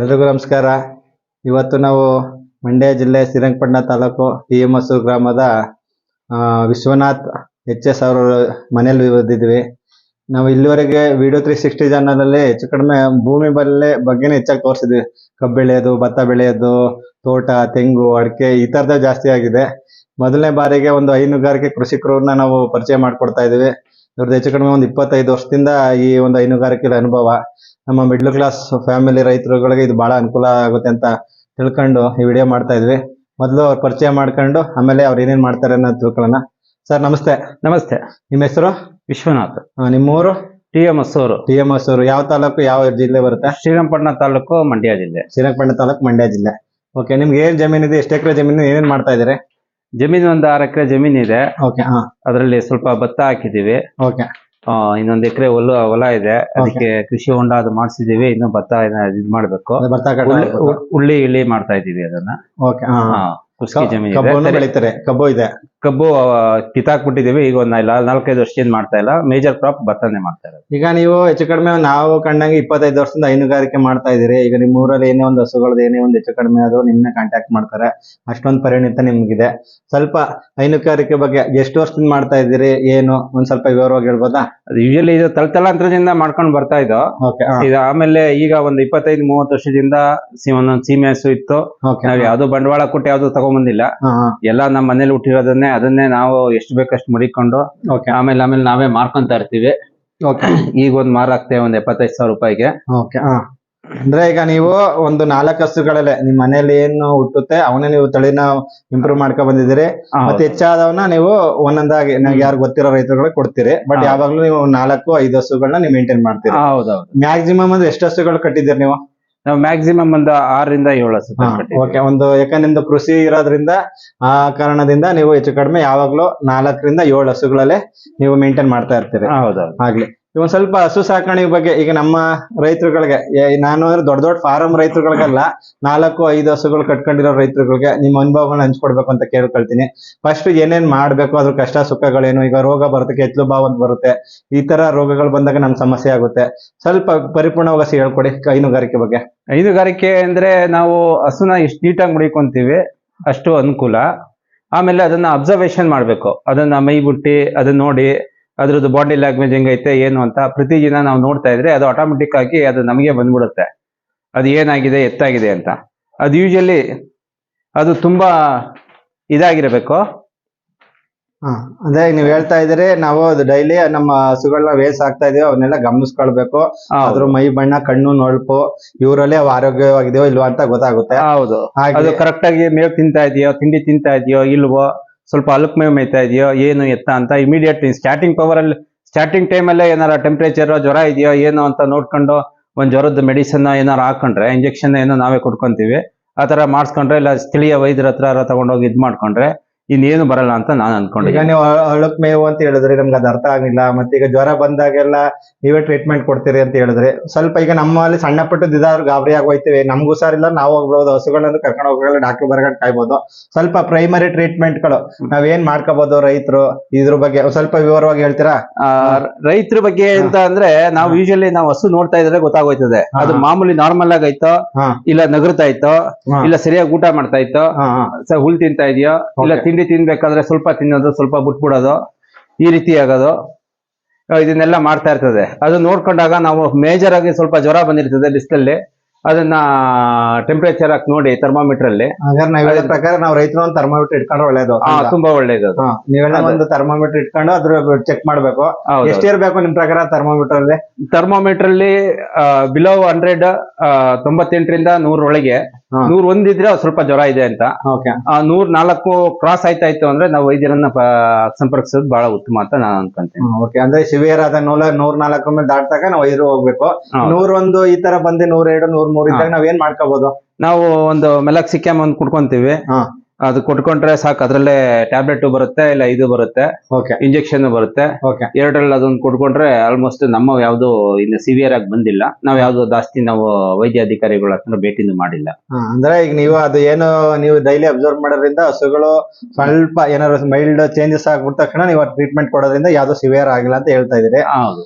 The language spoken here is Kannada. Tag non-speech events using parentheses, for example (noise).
ಎಲ್ರಿಗೂ ನಮಸ್ಕಾರ. ಇವತ್ತು ನಾವು ಮಂಡ್ಯ ಜಿಲ್ಲೆ ಶ್ರೀರಂಗಪಟ್ಟಣ ತಾಲೂಕು ಟಿ ಎಂ ಹೊಸೂರು ಗ್ರಾಮದ ವಿಶ್ವನಾಥ್ ಎಚ್ ಎಸ್ ಅವರ ಮನೆಯಲ್ಲಿ ಬಂದಿದ್ವಿ ನಾವು ಇಲ್ಲಿವರೆಗೆ ವಿಡಿಯೋ ತ್ರೀ ಸಿಕ್ಸ್ಟಿ ಚಾನಲಲ್ಲಿ ಹೆಚ್ಚು ಕಡಿಮೆ ಭೂಮಿ ಬಲ್ಲೆ ಬಗ್ಗೆನೇ ಹೆಚ್ಚಾಗಿ ತೋರಿಸಿದ್ವಿ. ಕಬ್ಬು ಬೆಳೆಯೋದು ಭತ್ತ ಬೆಳೆಯೋದು ತೋಟ, ತೆಂಗು, ಅಡಿಕೆ ಈ ಥರದ್ದು ಜಾಸ್ತಿ ಆಗಿದೆ. ಮೊದಲನೇ ಬಾರಿಗೆ ಒಂದು ಹೈನುಗಾರಿಕೆ ಕೃಷಿಕರನ್ನ ನಾವು ಪರಿಚಯ ಮಾಡಿಕೊಡ್ತಾ ಇದೀವಿ ಇವ್ರದ್ದು ಹೆಚ್ಚು ಕಡಿಮೆ ಒಂದು ಇಪ್ಪತ್ತೈದು ವರ್ಷದಿಂದ ಈ ಒಂದು ಹೈನುಗಾರಿಕೆ ಅನುಭವ. ನಮ್ಮ ಮಿಡ್ಲ್ ಕ್ಲಾಸ್ ಫ್ಯಾಮಿಲಿ ರೈತರುಗಳಿಗೆ ಇದು ಬಹಳ ಅನುಕೂಲ ಆಗುತ್ತೆ ಅಂತ ತಿಳ್ಕೊಂಡು ಈ ವಿಡಿಯೋ ಮಾಡ್ತಾ ಇದ್ವಿ. ಮೊದಲು ಅವ್ರ ಪರಿಚಯ ಮಾಡ್ಕೊಂಡು ಆಮೇಲೆ ಅವ್ರು ಏನೇನು ಮಾಡ್ತಾರೆ ಅನ್ನೋದು ತಿಳ್ಕೊಳ್ಳೋಣ. ಸರ್ ನಮಸ್ತೆ. ನಮಸ್ತೆ. ನಿಮ್ಮ ಹೆಸರು? ವಿಶ್ವನಾಥ್. ನಿಮ್ಮೂರು T M Hosur T M Hosur ಯಾವ ತಾಲೂಕು ಯಾವ ಜಿಲ್ಲೆ ಬರುತ್ತೆ? ಶ್ರೀರಂಗಪಟ್ಟಣ ತಾಲೂಕು ಮಂಡ್ಯ ಜಿಲ್ಲೆ. ಶ್ರೀರಂಗಪಟ್ಟಣ ತಾಲೂಕು ಮಂಡ್ಯ ಜಿಲ್ಲೆ. ಓಕೆ ನಿಮ್ಗೆ ಏನ್ ಜಮೀನಿದೆ ಎಷ್ಟು ಎಕರೆ ಜಮೀನು ಏನೇನ್ ಮಾಡ್ತಾ ಇದ್ದೀರಿ? ಜಮೀನು ಒಂದು ಆರು ಎಕರೆ ಜಮೀನ್ ಇದೆ. ಓಕೆ ಹಾ. ಅದರಲ್ಲಿ ಸ್ವಲ್ಪ ಭತ್ತ ಹಾಕಿದೀವಿ ಓಕೆ ಆ, ಇನ್ನೊಂದ್ ಎಕರೆ ಹೊಲ ಹೊಲ ಇದೆ. ಅದಕ್ಕೆ ಕೃಷಿ ಹೊಂಡ ಅದು ಮಾಡಿಸಿದೀವಿ ಇನ್ನು ಭತ್ತ ಇದ್ ಮಾಡ್ಬೇಕು. ಹುಳ್ಳಿ ಉಳ್ಳಿ ಉ- ಉಳ್ಳಿ ಇಳಿ ಮಾಡ್ತಾ ಇದೀವಿ ಅದನ್ನ. ಓಕೆ ಹಾ. ಹಾ, ಕುಸ್ಕಿ ಜಮೀನ್ ಇದೆ. ಕಬ್ಬನ್ನು ಬೆಳಿತಾರೆ. ಕಬ್ಬು ಇದೆ. ಕಬ್ಬು ಆ, ಕಿತ್ತಾಕ್ಬಿಟ್ಟಿದೀವಿ ಈಗ ಒಂದ್ ನಾಲ್- ನಾಲ್ಕೈದು ವರ್ಷದಿಂದ ಮಾಡ್ತಾ ಇಲ್ಲ. ಮೇಜರ್ ಕ್ರಾಪ್ ಭತ್ತನೇ ಮಾಡ್ತಾ ಇರೋದು. ಈಗ ನೀವು ಹೆಚ್ಚು ಕಡಿಮೆ ನಾವು ಕಂಡಂಗೆ ಇಪ್ಪತ್ತೈದು ವರ್ಷದಿಂದ ಹೈನುಗಾರಿಕೆ ಮಾಡ್ತಾ ಇದೀರಿ ಈಗ ನಿಮ್ಮ ಊರಲ್ಲಿ ಏನೇ ಒಂದು ಹಸುಗಳದ್ದು ಏನೇ ಒಂದು ಹೆಚ್ಚು ಕಡಿಮೆ ಆದ್ರೂ ನಿಮ್ಮನ್ನ ಕಾಂಟ್ಯಾಕ್ಟ್ ಮಾಡ್ತಾರೆ. ಅಷ್ಟೊಂದು ಪರಿಣಿತ ನಿಮ್ಗಿದೆ. ಸ್ವಲ್ಪ ಹೈನುಗಾರಿಕೆ ಬಗ್ಗೆ ಎಷ್ಟು ವರ್ಷದಿಂದ ಮಾಡ್ತಾ ಇದೀರಿ ಏನು? ಒಂದ್ ಸ್ವಲ್ಪ ವಿವರವಾಗಿ ಹೇಳ್ಬೋದಾ? ಅದು ಯೂಶಲಿ ಇದು ತಲತಲಾಂತರದಿಂದ ಮಾಡ್ಕೊಂಡು ಬರ್ತಾ ಇದ್ದೋ. ಈಗ ಇದು ಆಮೇಲೆ ಈಗ ಒಂದ್ ಇಪ್ಪತ್ತೈದು ಮೂವತ್ತು ವರ್ಷದಿಂದ ಒಂದೊಂದು ಸೀಮೆ ಹಸು ಇತ್ತು. ನಾವು ನಾವ್ ಯಾವ್ದು ಬಂಡವಾಳ ಕೊಟ್ಟು ಯಾವ್ದು ತಗೊಂಬಂದಿಲ್ಲ. ಎಲ್ಲ ನಮ್ಮ ಮನೇಲಿ ಹುಟ್ಟಿರೋದನ್ನೇ ಅದನ್ನೇ ನಾವು ಎಷ್ಟು ಬೇಕಷ್ಟು ಮುಡಿಕೊಂಡು ಓಕೆ ಆಮೇಲೆ ಆಮೇಲೆ ನಾವೇ ಮಾರ್ಕೊಂತ ಇರ್ತೀವಿ. ಓಕೆ (clears throat) ಈಗ ಒಂದ್ ಮಾರಾಕ್ತೇವೆ ಒಂದ್ ಎಪ್ಪತ್ತೈದು ಸಾವಿರ ರೂಪಾಯಿಗೆ. ಓಕೆ ಹಾ. ಅಂದ್ರೆ ಈಗ ನೀವು ಒಂದು ನಾಲ್ಕು ಹಸುಗಳಲ್ಲೇ ನಿಮ್ ಮನೇಲಿ ಏನು ಹುಟ್ಟುತ್ತೆ ಅವನೇ ನೀವು ತಳಿನ ಇಂಪ್ರೂವ್ ಮಾಡ್ಕೊಂಡ್ ಬಂದಿದ್ದೀರಿ. ಮತ್ತೆ ಹೆಚ್ಚಾದವನ್ನ ನೀವು ಒಂದೊಂದಾಗಿ ನಂಗೆ ಯಾರು ಗೊತ್ತಿರೋ ರೈತರುಗಳು ಕೊಡ್ತೀರಿ. ಬಟ್. ಯಾವಾಗ್ಲೂ ನೀವು ನಾಲ್ಕು ಐದು ಹಸುಗಳನ್ನ ನೀವು ಮೇಂಟೈನ್ ಮಾಡ್ತೀರಿ. ಹೌದೌದು. ಮ್ಯಾಕ್ಸಿಮಮ್ ಅಂದ್ರೆ ಎಷ್ಟು ಹಸುಗಳು ಕಟ್ಟಿದ್ದೀರಿ ನೀವು? ನಾವು ಮ್ಯಾಕ್ಸಿಮಮ್ ಒಂದು ಆರರಿಂದ ಏಳು ಹಸು. ಓಕೆ ಒಂದು ಯಾಕಂದ್ರೆ ಕೃಷಿ ಇರೋದ್ರಿಂದ ಆ ಕಾರಣದಿಂದ ನೀವು ಹೆಚ್ಚು ಕಡಿಮೆ ಯಾವಾಗ್ಲೂ ನಾಲ್ಕರಿಂದ ಏಳು ಹಸುಗಳಲ್ಲೇ ನೀವು ಮೇಂಟೈನ್ ಮಾಡ್ತಾ ಇರ್ತೀರಿ. ಹೌದೌದು. ಆಗ್ಲಿ. ಇವನ್ ಸ್ವಲ್ಪ ಹಸು ಸಾಕಣೆ ಬಗ್ಗೆ ಈಗ ನಮ್ಮ ರೈತರುಗಳಿಗೆ ನಾನು ಅಂದ್ರೆ ದೊಡ್ಡ ದೊಡ್ಡ ಫಾರಂ ರೈತರುಗಳಿಗೆಲ್ಲ, ನಾಲ್ಕು, ಐದು ಹಸುಗಳು ಕಟ್ಕೊಂಡಿರೋ ರೈತರುಗಳಿಗೆ ನಿಮ್ಮ ಅನುಭವಗಳನ್ನ ಹಂಚ್ಕೊಡ್ಬೇಕು ಅಂತ ಕೇಳ್ಕೊಳ್ತೀನಿ. ಫಸ್ಟ್ ಏನೇನ್ ಮಾಡ್ಬೇಕು, ಅದ್ರ ಕಷ್ಟ ಸುಖಗಳೇನು, ಈಗ ರೋಗ ಬರುತ್ತೆ ಕೆತ್ತಲು ಭಾವ ಅಂತ ಬರುತ್ತೆ. ಈ ತರ ರೋಗಗಳು ಬಂದಾಗ ನಮ್ ಸಮಸ್ಯೆ ಆಗುತ್ತೆ. ಸ್ವಲ್ಪ ಪರಿಪೂರ್ಣವಾಗಿ ಹೇಳ್ಕೊಡಿ ಹೈನುಗಾರಿಕೆ ಬಗ್ಗೆ. ಹೈನುಗಾರಿಕೆ ಅಂದ್ರೆ ನಾವು ಹಸುನ ಎಷ್ಟು ನೀಟಾಗಿ ಮುಡಿಕೊಂತೀವಿ, ಅಷ್ಟು ಅನುಕೂಲ. ಆಮೇಲೆ ಅದನ್ನ ಅಬ್ಸರ್ವೇಷನ್ ಮಾಡ್ಬೇಕು. ಅದನ್ನ ಮೈ ಬುಟ್ಟಿ ಅದನ್ನ ನೋಡಿ ಅದ್ರದ್ದು ಬಾಡಿ ಲ್ಯಾಂಗ್ವೇಜ್ ಹೆಂಗೈತೆ ಏನು ಅಂತ ಪ್ರತಿ ದಿನ ನಾವು ನೋಡ್ತಾ ಇದ್ರೆ ಅದು ಆಟೋಮೆಟಿಕ್ ಆಗಿ ಅದು ನಮಗೆ ಬಂದ್ಬಿಡುತ್ತೆ. ಅದು ಏನಾಗಿದೆ ಎತ್ತಾಗಿದೆ ಅಂತ. ಅದು ಯೂಶಲಿ ಅದು ತುಂಬಾ ಇದಾಗಿರಬೇಕು. ಹಾ ಅಂದ್ರೆ ನೀವ್ ಹೇಳ್ತಾ ಇದ್ರೆ ನಾವು ಡೈಲಿ ನಮ್ಮ ಹಸುಗಳನ್ನ ವೇಸ್ ಆಗ್ತಾ ಇದೀವಿ ಅವನ್ನೆಲ್ಲ ಗಮನಿಸ್ಕೊಳ್ಬೇಕು. ಅದ್ರ ಮೈ ಬಣ್ಣ ಕಣ್ಣು ನೋಡ್ಪು ಇವರಲ್ಲಿ ಅವು ಆರೋಗ್ಯವಾಗಿದೆಯೋ ಇಲ್ವಾ ಅಂತ ಗೊತ್ತಾಗುತ್ತೆ. ಹೌದು. ಹಾಗೆ ಅದು ಕರೆಕ್ಟ್ ಆಗಿ ಮೇವ್ ತಿಂತಾ ಇದೆಯೋ ತಿಂಡಿ ತಿಂತಾ ಇದೆಯೋ ಇಲ್ವೋ ಸ್ವಲ್ಪ ಅಲುಕ್ ಮೇವು ಮೇಯ್ತಾ ಇದೆಯೋ, ಏನು ಎತ್ತ ಅಂತ ಇಮಿಡಿಯೇಟ್ ಸ್ಟಾರ್ಟಿಂಗ್ ಪವರ್ ಅಲ್ಲಿ ಸ್ಟಾರ್ಟಿಂಗ್ ಟೈಮಲ್ಲೇ ಏನಾರ ಟೆಂಪರೇಚರ್ ಜ್ವರ ಇದೆಯೋ, ಏನು ಅಂತ ನೋಡ್ಕೊಂಡು ಒಂದ್ ಜ್ವರದ ಮೆಡಿಸನ್ ಏನಾರು ಹಾಕೊಂಡ್ರೆ ಇಂಜೆಕ್ಷನ್ ಏನೋ ನಾವೇ ಕೊಡ್ಕೊಂತೀವಿ, ಆ ತರ ಮಾಡಿಸ್ಕೊಂಡ್ರೆ ಇಲ್ಲ ಸ್ಥಳೀಯ ವೈದ್ಯರ ಹತ್ರ ತಗೊಂಡೋಗಿ ಇದ್ ಮಾಡ್ಕೊಂಡ್ರೆ ಇನ್ನೇನು ಬರಲ್ಲ ಅಂತ ನಾನು ಅನ್ಕೊಂಡೆ ಈಗ ನೀವು ಅಳಕ್ ಮೇವು ಅಂತ ಹೇಳಿದ್ರೆ ನಮ್ಗೆ ಅದು ಅರ್ಥ ಆಗಿಲ್ಲ ಮತ್ತೆ ಈಗ ಜ್ವರ ಬಂದಾಗೆಲ್ಲ ನೀವೇ ಟ್ರೀಟ್ಮೆಂಟ್ ಕೊಡ್ತೀರಿ ಅಂತ ಹೇಳಿದ್ರೆ ಸ್ವಲ್ಪ ಈಗ ನಮ್ಮಲ್ಲಿ ಸಣ್ಣ ಪುಟ್ಟದ ಇದಾದ್ರು ಗಾಬರಿ ಆಗೋಯ್ತಿವಿ ನಮ್ಗೂ ಇಲ್ಲ ನಾವು ಹೋಗ್ಬೋದು ಹಸುಗಳನ್ನು ಕರ್ಕೊಂಡು ಹೋಗಲ್ಲ ಡಾಕ್ಟರ್ ಬರ್ಕೊಂಡು ಕಾಯ್ಬೋದು. ಸ್ವಲ್ಪ ಪ್ರೈಮರಿ ಟ್ರೀಟ್ಮೆಂಟ್ಗಳು ನಾವೇನ್ ಮಾಡ್ಕೋಬಹುದು ರೈತರು ಇದ್ರ ಬಗ್ಗೆ ಸ್ವಲ್ಪ ವಿವರವಾಗಿ ಹೇಳ್ತೀರಾ? ರೈತರ ಬಗ್ಗೆ ಅಂತ ಅಂದ್ರೆ ನಾವು ಯೂಶಲಿ ನಾವು ಹಸು ನೋಡ್ತಾ ಇದ್ರೆ ಗೊತ್ತಾಗೋಯ್ತದೆ. ಅದು ಮಾಮೂಲಿ ನಾರ್ಮಲ್ ಆಗೈತೋ. ಇಲ್ಲ ನಗರ್ತಾ ಇತ್ತೋ ಇಲ್ಲ ಸರಿಯಾಗಿ ಊಟ ಮಾಡ್ತಾ ಇತ್ತೋ. ಹುಲ್ ತಿಂತಾ ಇದೆಯೋ ಇಲ್ಲ. ತಿಂಡಿ ತಿನ್ಬೇಕಾದ್ರೆ ಸ್ವಲ್ಪ ತಿನ್ನೋದು, ಸ್ವಲ್ಪ ಬಿಟ್ಬಿಡೋದು, ಈ ರೀತಿ ಆಗೋದು. ಇದನ್ನೆಲ್ಲ ಮಾಡ್ತಾ ಇರ್ತದೆ. ಅದು ನೋಡ್ಕೊಂಡಾಗ ನಾವು ಮೇಜರ್ ಆಗಿ ಸ್ವಲ್ಪ ಜ್ವರ ಬಂದಿರ್ತದೆ ಬಿಸಿಲಲ್ಲಿ. ಅದನ್ನ ಟೆಂಪರೇಚರ್ ಹಾಕಿ ನೋಡಿ ಥರ್ಮಾಮೀಟರ್ ಅಲ್ಲಿ. ಹಾಗಾದ್ರೆ ನಾವ್ ಹೇಳಿದ ಪ್ರಕಾರ ನಾವು ರೈತರು ಒಂದು ಥರ್ಮೋಮೀಟರ್ ಇಟ್ಕೊಂಡ್ರೆ ಒಳ್ಳೇದು. ಆ, ತುಂಬಾ ಒಳ್ಳೇದು ಅದು. ಹಾ, ನೀವೆಲ್ಲ ಒಂದು ಥರ್ಮೋಮೀಟರ್ ಇಟ್ಕೊಂಡು ಅದ್ರ ಚೆಕ್ ಮಾಡ್ಬೇಕು. ಹೌದು. ಇರಬೇಕು ನಿಮ್ ಪ್ರಕಾರ ಥರ್ಮಾಮೀಟರ್ ಅಲ್ಲಿ? ಥರ್ಮಾಮೀಟರ್ ಅಲ್ಲಿ ಬಿಲೋ ಹಂಡ್ರೆಡ್ ತೊಂಬತ್ತೆಂಟರಿಂದ ನೂರ ಒಳಗೆ. ನೂರ್ ಒಂದಿದ್ರೆ ಸ್ವಲ್ಪ ಜ್ವರ ಇದೆ ಅಂತ. ಓಕೆ. ಆ, ನೂರ್ ನಾಲ್ಕು ಕ್ರಾಸ್ ಆಯ್ತಾ ಇತ್ತು ಅಂದ್ರೆ ನಾವು ವೈದ್ಯರನ್ನ ಪ- ಸಂಪರ್ಕಿಸೋದು ಬಹಳ ಉತ್ತಮ ಅಂತ ನಾನು ಅನ್ಕೊಂತೀನಿ. ಓಕೆ. ಅಂದ್ರೆ ಸಿವಿಯರ್ ಆದ ನೂರ ನೂರ್ ನಾಲ್ಕು ಮೇಲೆ ದಾಟ್ದಾಗ ನಾವು ವೈದ್ಯರು ಹೋಗ್ಬೇಕು. ನೂರ್ ಒಂದು ಈ ತರ ಬಂದು ನೂರೆರಡು ನೂರ್ ಮೂರ್ ಇದ್ದಾಗ ನಾವ್ ಏನ್ ಮಾಡ್ಕೋಬಹುದು ನಾವು ಒಂದು ಮೆಲಕ್ಸಿಕ್ಯಾಮ್ ಒಂದು ಕುಡ್ಕೊಂತೀವಿ. ಹಾ. ಅದು ಕೊಟ್ಕೊಂಡ್ರೆ ಸಾಕು ಅದ್ರಲ್ಲೇ ಟ್ಯಾಬ್ಲೆಟ್ ಬರುತ್ತೆ ಇಲ್ಲ ಇದು ಬರುತ್ತೆ ಓಕೆ. ಇಂಜೆಕ್ಷನ್ ಬರುತ್ತೆ. ಓಕೆ. ಎರಡರಲ್ಲಿ ಅದೊಂದು ಕೊಟ್ಕೊಂಡ್ರೆ ಆಲ್ಮೋಸ್ಟ್ ನಮ್ಮ ಯಾವ್ದು ಇನ್ನು ಸಿವಿಯರ್ ಆಗಿ ಬಂದಿಲ್ಲ. ನಾವ್ ಯಾವ್ದು ಜಾಸ್ತಿ ನಾವು ವೈದ್ಯ ಅಧಿಕಾರಿಗಳ ಹತ್ರ ಭೇಟಿನೂ ಮಾಡಿಲ್ಲ. ಅಂದ್ರೆ ಈಗ ನೀವು ಅದು ಏನು ನೀವು ಡೈಲಿ ಅಬ್ಸರ್ವ್ ಮಾಡೋದ್ರಿಂದ ಹಸುಗಳು ಸ್ವಲ್ಪ ಏನಾದ್ರು ಮೈಲ್ಡ್ ಚೇಂಜಸ್ ಆಗ್ಬಿಟ್ಟ ತಕ್ಷಣ ನೀವು ಟ್ರೀಟ್ಮೆಂಟ್ ಕೊಡೋದ್ರಿಂದ ಯಾವ್ದು ಸಿವಿಯರ್ ಆಗಿಲ್ಲ ಅಂತ ಹೇಳ್ತಾ ಇದೀರಿ ಹೌದು.